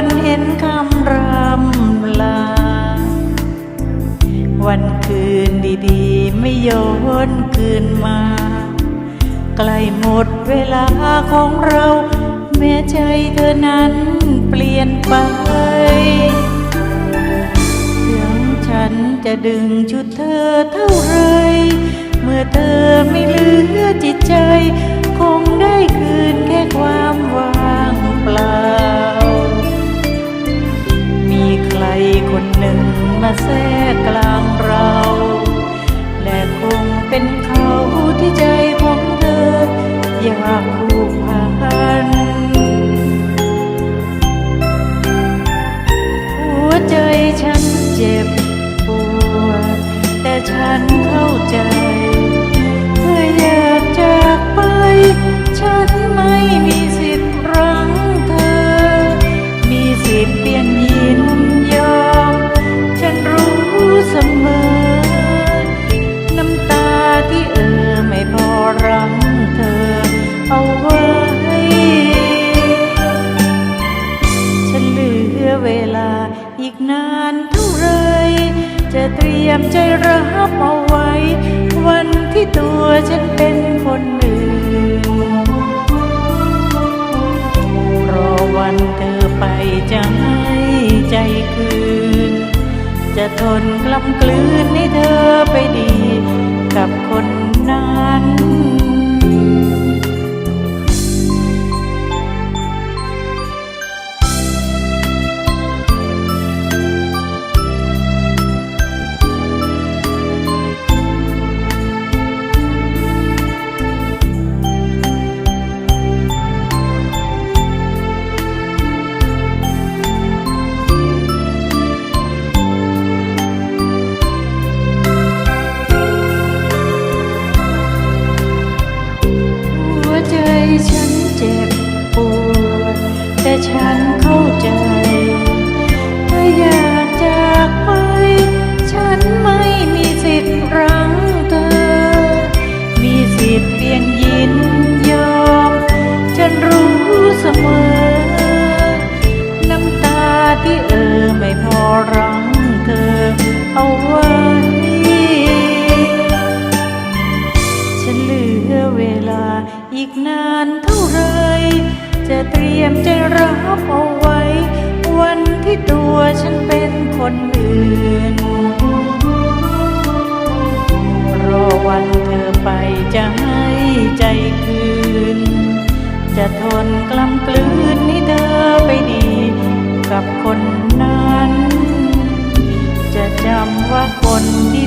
วันเห็นคำรำลา วันคืนดีๆ ไม่ย้อนคืนมา ใกล้หมดเวลาของเรา แม่ใจเธอนั้นเปลี่ยนไป ถึงฉันจะดึงชุดเธอเท่าไร เมื่อเธอไม่เหลือจิตใจ คงได้คืน มาแทรกกลางเรา และคงเป็นเขาที่ใจของเธอ อยากผูกพัน หัวใจฉันเจ็บปวด แต่ฉันเข้าใจเธออยากจากไป ฉันไม่มี เตรียมใจรับเอาไว้ วันที่ตัวฉันเป็นคนอื่นรอวันเธอไปจะให้ใจคืน จะทนกล้ำกลืนให้เธอไปดี กับคนนั้น อีกนานเท่าไร จะเตรียมใจรับเอาไว้ วันที่ตัวฉันเป็นคนอื่น รอวันเธอไปจะให้ใจคืน จะทนกล้ำกลืนให้เธอไปดี กับคนนั้น จะจำว่าคนที่